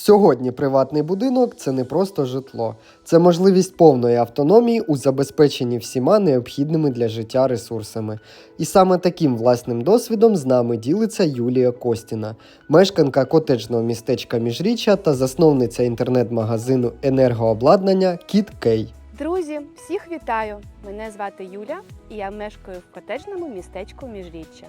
Сьогодні приватний будинок це не просто житло, це можливість повної автономії у забезпеченні всіма необхідними для життя ресурсами. І саме таким власним досвідом з нами ділиться Юлія Костіна, мешканка котеджного містечка Міжріччя та засновниця інтернет-магазину енергообладнання Кіт Кей. Друзі, всіх вітаю! Мене звати Юля, і я мешкаю в котежному містечку Міжріччя.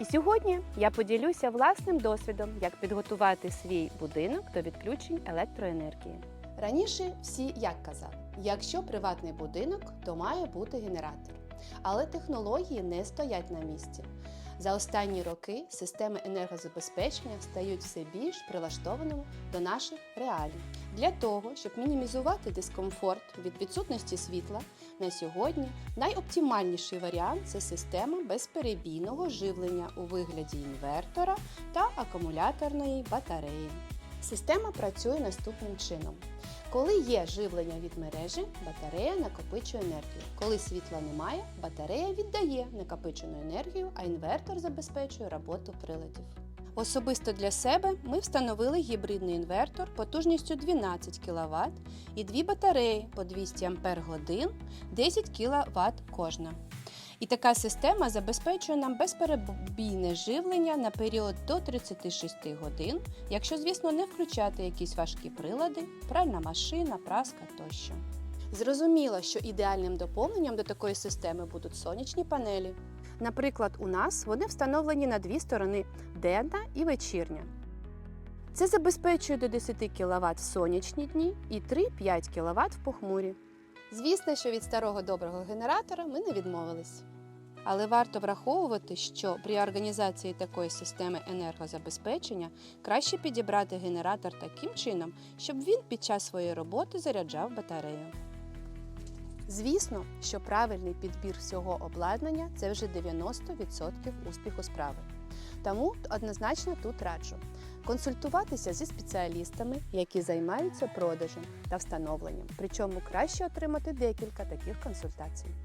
І сьогодні я поділюся власним досвідом, як підготувати свій будинок до відключень електроенергії. Раніше всі як казали, якщо приватний будинок, то має бути генератор. Але технології не стоять на місці. За останні роки системи енергозабезпечення стають все більш прилаштованими до наших реалій. Для того, щоб мінімізувати дискомфорт від відсутності світла, на сьогодні найоптимальніший варіант це система безперебійного живлення у вигляді інвертора та акумуляторної батареї. Система працює наступним чином. Коли є живлення від мережі, батарея накопичує енергію. Коли світла немає, батарея віддає накопичену енергію, а інвертор забезпечує роботу приладів. Особисто для себе ми встановили гібридний інвертор потужністю 12 кВт і дві батареї по 200 Ах 10 кВт кожна. І така система забезпечує нам безперебійне живлення на період до 36 годин, якщо, звісно, не включати якісь важкі прилади, пральна машина, праска тощо. Зрозуміло, що ідеальним доповненням до такої системи будуть сонячні панелі. Наприклад, у нас вони встановлені на дві сторони денна і вечірня. Це забезпечує до 10 кВт в сонячні дні і 3-5 кВт в похмурі. Звісно, що від старого доброго генератора ми не відмовились. Але варто враховувати, що при організації такої системи енергозабезпечення краще підібрати генератор таким чином, щоб він під час своєї роботи заряджав батарею. Звісно, що правильний підбір всього обладнання це вже 90% успіху справи. Тому однозначно тут раджу консультуватися зі спеціалістами, які займаються продажем та встановленням. Причому краще отримати декілька таких консультацій.